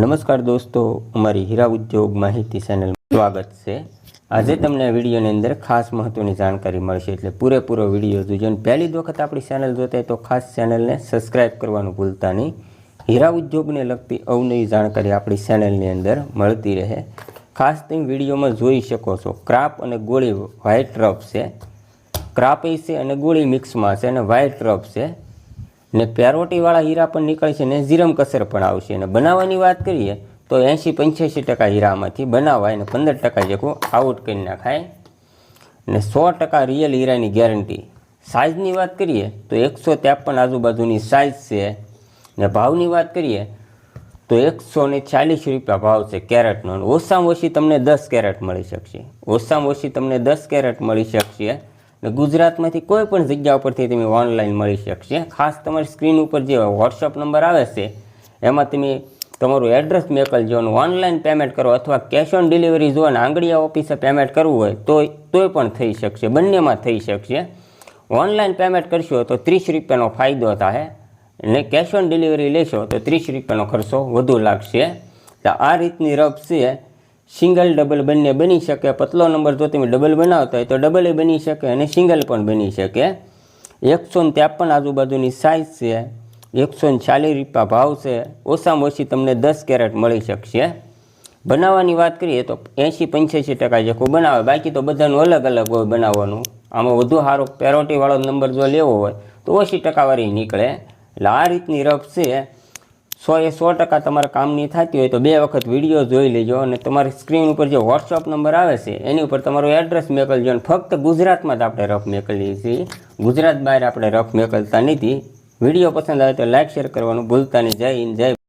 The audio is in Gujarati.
નમસ્કાર દોસ્તો, અમારી હીરા ઉદ્યોગ માહિતી ચેનલ સ્વાગત છે. આજે તમને વિડીયોની અંદર ખાસ મહત્વની જાણકારી મળશે, એટલે પૂરેપૂરો વીડિયો જોજો. અને પહેલી વખત આપણી ચેનલ જોતા હોય તો ખાસ ચેનલને સબસ્ક્રાઈબ કરવાનું ભૂલતા નહીં. હીરા ઉદ્યોગને લગતી અવનવી જાણકારી આપણી ચેનલની અંદર મળતી રહે. ખાસ તમે વિડીયોમાં જોઈ શકો છો, ક્રાપ અને ગોળી વ્હાઇટ રફ છે. ક્રાપ એ છે અને ગોળી મિક્સમાં છે અને વ્હાઇટ રફ છે. ને પેરોટીવાળા હીરા પણ નીકળે છે ને ઝીરમ કસર પણ આવશે અને બનાવવાની વાત કરીએ તો એંશી પંચ્યાસી ટકા હીરામાંથી બનાવાય અને પંદર ટકા જેટલું આઉટ કરી નાખાય. ને સો ટકા રિયલ હીરાની ગેરંટી. સાઇઝની વાત કરીએ તો એકસો ત્રેપન આજુબાજુની સાઇઝ છે. ને ભાવની વાત કરીએ તો એકસો ને ચાલીસ રૂપિયા ભાવ છે કેરેટનો. ઓછામાં ઓછી તમને દસ કેરેટ મળી શકશે. ઓછામાં ઓછી તમને દસ કેરેટ મળી શકશે. ગુજરાતમાંથી કોઈ પણ જગ્યા ઉપરથી તમે ઓનલાઈન મળી શકશે. ખાસ તમારી સ્ક્રીન ઉપર જે વોટ્સઅપ નંબર આવે છે, એમાં તમે તમારું એડ્રેસ મોકલજો અને ઓનલાઈન પેમેન્ટ કરો અથવા કેશ ઓન ડિલિવરી જો અને આંગળીયા ઓફિસે પેમેન્ટ કરવું હોય તો, તોય પણ થઈ શકશે, બંનેમાં થઈ શકશે. ઓનલાઈન પેમેન્ટ કરશો તો ત્રીસ રૂપિયાનો ફાયદો થાય અને કેશ ઓન ડિલિવરી લેશો તો ત્રીસ રૂપિયાનો ખર્ચો વધુ લાગશે. તો આ રીતની રફ છે. સિંગલ ડબલ બંને બની શકે, પતલો નંબર જો તમે ડબલ બનાવતા હોય તો ડબલ એ બની શકે અને સિંગલ પણ બની શકે. એકસો ને ત્રેપન આજુબાજુની સાઇઝ છે, એકસો ને ચાલીસ રૂપિયા ભાવ છે, ઓછામાં ઓછી તમને દસ કેરેટ મળી શકશે. બનાવવાની વાત કરીએ તો એંશી પંચ્યાસી ટકા જેખું બનાવે, બાકી તો બધાનું અલગ અલગ હોય બનાવવાનું. આમાં વધુ સારો પેરોટીવાળો નંબર જો લેવો હોય તો ઓછી ટકાવાળી નીકળે. એટલે આ રીતની રફ છે. સો એ સો ટકા તમારા કામની થતી હોય તો બે વખત વીડિયો જોઈ લેજો અને તમારી સ્ક્રીન ઉપર જે વોટ્સઅપ નંબર આવે છે, એની ઉપર તમારું એડ્રેસ મોકલજો અને ફક્ત ગુજરાતમાં જ આપણે રફ મોકલીએ છીએ. ગુજરાત બહાર આપણે રફ મોકલતા નથી. વીડિયો પસંદ આવે તો લાઇક શેર કરવાનું ભૂલતા નહીં. જય હિન્દ, જય